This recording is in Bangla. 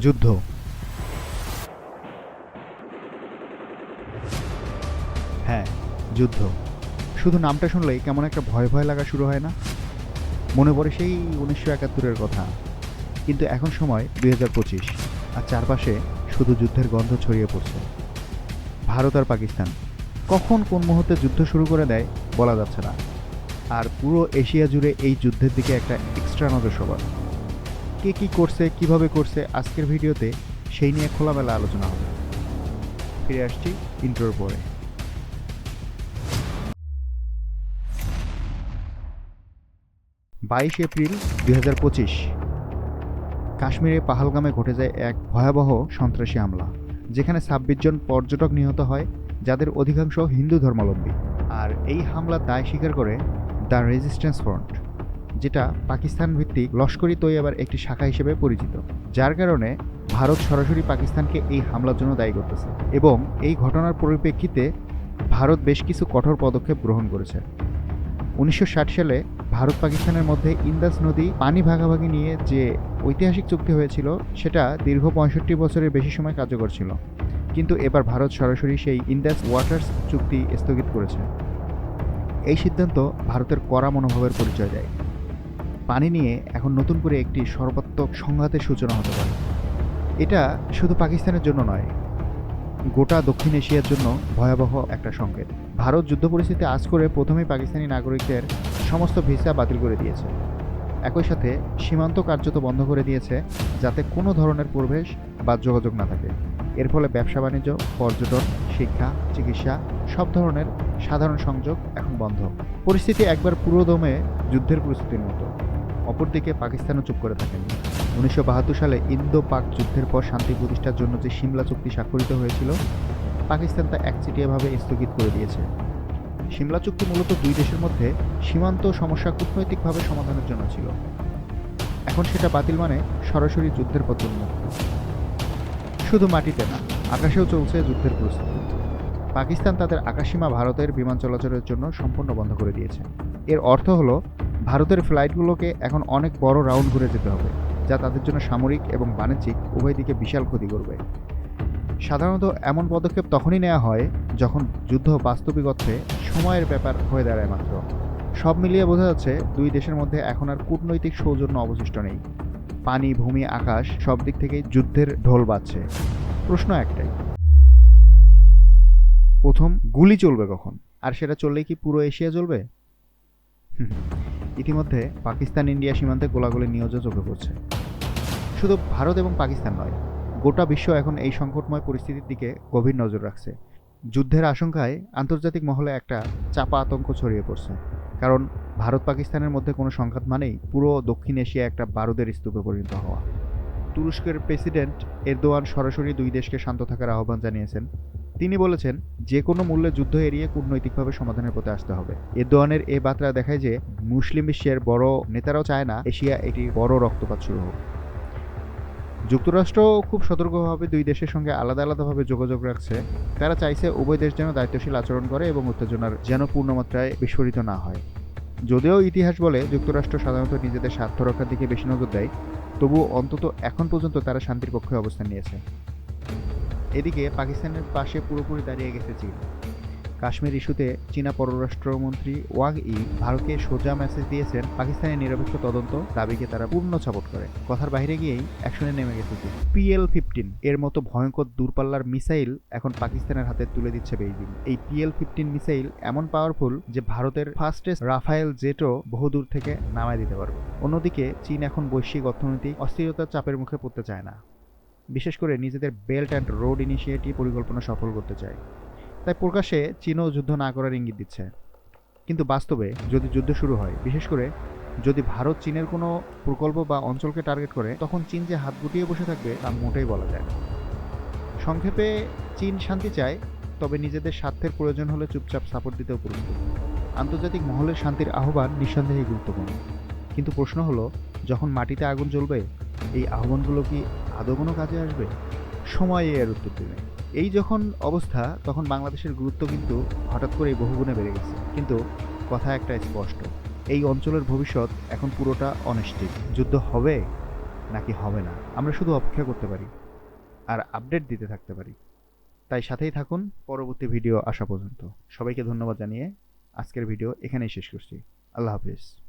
যুদ্ধ। হ্যাঁ যুদ্ধ। শুধু নামটা শুনলেই কেমন একটা ভয় ভয় লাগা শুরু হয় না? মনে পড়ে সেই উনিশশো একাত্তরের কথা। কিন্তু এখন সময় দুই হাজার পঁচিশ আর চারপাশে শুধু যুদ্ধের গন্ধ ছড়িয়ে পড়ছে। ভারত আর পাকিস্তান, কখন কোন মুহূর্তে যুদ্ধ শুরু করে দেয় বলা যাচ্ছে না। আর পুরো এশিয়া জুড়ে এই যুদ্ধের দিকে একটা এক্সট্রা নজর সবার। কে কী করছে, কীভাবে করছে, আজকের ভিডিওতে সেই নিয়ে খোলামেলা আলোচনা হবে। ফিরে আসছি ইন্ট্রোর পরে। বাইশ এপ্রিল দু হাজার পঁচিশ, কাশ্মীরে পাহালগামে ঘটে যায় এক ভয়াবহ সন্ত্রাসী হামলা, যেখানে ছাব্বিশ জন পর্যটক নিহত হয়, যাদের অধিকাংশ হিন্দু ধর্মাবলম্বী। আর এই হামলার দায় স্বীকার করে দ্য রেজিস্ট্যান্স ফ্রন্ট। যেটা পাকিস্তান ভিত্তিক লস্করি তৈয়াবার একটি শাখা হিসেবে পরিচিত, যার কারণে ভারত সরাসরি পাকিস্তানকে এই হামলার জন্য দায়ী করতেছে এবং এই ঘটনার পরিপ্রেক্ষিতে ভারত বেশ কিছু কঠোর পদক্ষেপ গ্রহণ করেছে। উনিশশো ষাট সালে ভারত পাকিস্তানের মধ্যে ইন্দাস নদী পানি ভাগাভাগি নিয়ে যে ঐতিহাসিক চুক্তি হয়েছিল, সেটা দীর্ঘ পঁয়ষট্টি বছরের বেশি সময় কার্যকর ছিল। কিন্তু এবার ভারত সরাসরি সেই ইন্দাস ওয়াটার্স চুক্তি স্থগিত করেছে। এই সিদ্ধান্ত ভারতের কড়া মনোভাবের পরিচয় দেয়। পানি নিয়ে এখন নতুন করে একটি সর্বাত্মক সংঘাতের সূচনা হতে পারে। এটা শুধু পাকিস্তানের জন্য নয়, গোটা দক্ষিণ এশিয়ার জন্য ভয়াবহ একটা সংকেত। ভারত যুদ্ধ পরিস্থিতি আজ করে প্রথমেই পাকিস্তানি নাগরিকদের সমস্ত ভিসা বাতিল করে দিয়েছে। একই সাথে সীমান্ত কার্যত বন্ধ করে দিয়েছে যাতে কোনো ধরনের প্রবেশ বা যোগাযোগ না থাকে। এর ফলে ব্যবসা, বাণিজ্য, পর্যটন, শিক্ষা, চিকিৎসা, সব ধরনের সাধারণ সংযোগ এখন বন্ধ। পরিস্থিতি একবার পুরোদমে যুদ্ধের পরিস্থিতির মতো। অপরদিকে পাকিস্তানও চুপ করে থাকেন। উনিশশো সালে ইন্দো পাক যুদ্ধের পর শান্তি প্রতিষ্ঠার জন্য যে সিমলা চুক্তি স্বাক্ষরিত হয়েছিল, পাকিস্তান তা একচেটিয়াভাবে স্থগিত করে দিয়েছে। সিমলা চুক্তি মূলত দুই দেশের মধ্যে সীমান্ত সমস্যা কূটনৈতিকভাবে সমাধানের জন্য ছিল। এখন সেটা বাতিল মানে সরাসরি যুদ্ধের উন্মুক্ত। শুধু মাটিতে না, আকাশেও চলছে যুদ্ধের প্রস্তুতি। পাকিস্তান তাদের আকাশসীমা ভারতের বিমান চলাচলের জন্য সম্পূর্ণ বন্ধ করে দিয়েছে। এর অর্থ হলো ভারতের ফ্লাইটগুলোকে এখন অনেক বড় রাউন্ড ঘুরে যেতে হবে, যা তাদের জন্য সামরিক এবং বাণিজ্যিক উভয় দিকে বিশাল ক্ষতি করবে। সাধারণত এমন পদক্ষেপ তখনই নেওয়া হয় যখন যুদ্ধ বাস্তবিক অর্থে সময়ের ব্যাপার হয়ে দাঁড়ায় মাত্র। সব মিলিয়ে বোঝা যাচ্ছে দুই দেশের মধ্যে এখন আর কূটনৈতিক সৌজন্য অবশিষ্ট নেই। পানি, ভূমি, আকাশ সব দিক থেকেই যুদ্ধের ঢোল বাজছে। প্রশ্ন একটাই। প্রথম, গুলি চলবে কখন? আর সেটা চললেই কি পুরো এশিয়া চলবে ইতিমধ্যে পাকিস্তান ইন্ডিয়া সীমান্তে গোলাগুলি নিয়োজও চোখে পড়ছে শুধু ভারত এবং পাকিস্তান নয়, গোটা বিশ্ব এখন এই সংকটময় পরিস্থিতির দিকে গভীর নজর রাখছে। যুদ্ধের আশঙ্কায় আন্তর্জাতিক মহলে একটা চাপা আতঙ্ক ছড়িয়ে পড়ছে। কারণ ভারত পাকিস্তানের মধ্যে কোনো সংঘাত মানেই পুরো দক্ষিণ এশিয়া একটা বারুদের স্তূপে পরিণত হওয়া। তুরস্কের প্রেসিডেন্ট এরদোয়ান সরাসরি দুই দেশকে শান্ত থাকার আহ্বান জানিয়েছেন। তিনি বলেছেন যে কোনো মূল্যে যুদ্ধ এড়িয়ে কূটনৈতিকভাবে সমাধানের পথে আসতে হবে। এরদোয়ানের এই বার্তা দেখায় যে, মুসলিম বিশ্বের বড় নেতারাও চায় না এশিয়া এটি বড় রক্তপাত শুরু হোক। যুক্তরাষ্ট্র খুব সতর্কভাবে দুই দেশের সঙ্গে আলাদা আলাদাভাবে যোগাযোগ রাখছে। তারা চাইছে উভয় দেশ যেন দায়িত্বশীল আচরণ করে এবং উত্তেজনার যেন পূর্ণমাত্রায় বিস্ফোরিত না হয়। যদিও ইতিহাস বলে, যুক্তরাষ্ট্র সাধারণত নিজেদের স্বার্থ রক্ষার দিকে বেশি নজর দেয়, তবুও অন্তত এখন পর্যন্ত তারা শান্তির পক্ষে অবস্থান নিয়েছে। এদিকে পাকিস্তানের পাশে পুরোপুরি দাঁড়িয়ে গেছে চীন। কাশ্মীর ইস্যুতে চীনা পররাষ্ট্রমন্ত্রী ওয়াং ই ভারতকে সোজা মেসেজ দিয়েছেন পাকিস্তানের নিরপেক্ষ তদন্ত দাবিকে তারা পূর্ণ সাপোর্ট করে। কথার বাইরে গিয়েই অ্যাকশনে নেমে গেছে চীন। পিএল ফিফটিন, এর মতো ভয়ঙ্কর দূরপাল্লার মিসাইল এখন পাকিস্তানের হাতে তুলে দিচ্ছে বেইজিং। এই পিএল ফিফটিন মিসাইল এমন পাওয়ারফুল যে ভারতের ফাস্টেস্ট রাফায়েল জেটও বহুদূর থেকে নামায় দিতে পারবে। অন্যদিকে চীন এখন বৈশ্বিক অর্থনৈতিক অস্থিরতার চাপের মুখে পড়তে চায় না। বিশেষ করে নিজেদের বেল্ট অ্যান্ড রোড ইনিশিয়েটিভ পরিকল্পনা সফল করতে চায়। তাই প্রকাশ্যে চীনও যুদ্ধ না করার ইঙ্গিত দিচ্ছে। কিন্তু বাস্তবে যদি যুদ্ধ শুরু হয়, বিশেষ করে যদি ভারত চীনের কোনো প্রকল্প বা অঞ্চলকে টার্গেট করে, তখন চীন যে হাত গুটিয়ে বসে থাকবে তা মোটেই বলা যায় না। সংক্ষেপে, চীন শান্তি চায়, তবে নিজেদের স্বার্থের প্রয়োজন হলে চুপচাপ সাপোর্ট দিতেও প্রস্তুত আন্তর্জাতিক মহলের শান্তির আহ্বান নিঃসন্দেহে গুরুত্বপূর্ণ। কিন্তু প্রশ্ন হলো, যখন মাটিতে আগুন জ্বলবে, এই আহ্বানগুলো কি আদৌ কোনো কাজে আসবে? সময় এর উত্তর দেবে। এই যখন অবস্থা, তখন বাংলাদেশের গুরুত্ব কিন্তু হঠাৎ করেই বহুগুণে বেড়ে গেছে। কিন্তু কথা একটা স্পষ্ট, এই অঞ্চলের ভবিষ্যৎ এখন পুরোটা অনিশ্চিত। যুদ্ধ হবে নাকি হবে না? আমরা শুধু অপেক্ষা করতে পারি আর আপডেট দিতে থাকতে পারি। তাই সাথেই থাকুন, পরবর্তী ভিডিও আসা পর্যন্ত। সবাইকে ধন্যবাদ জানিয়ে আজকের ভিডিও এখানেই শেষ করছি। আল্লাহ হাফিজ।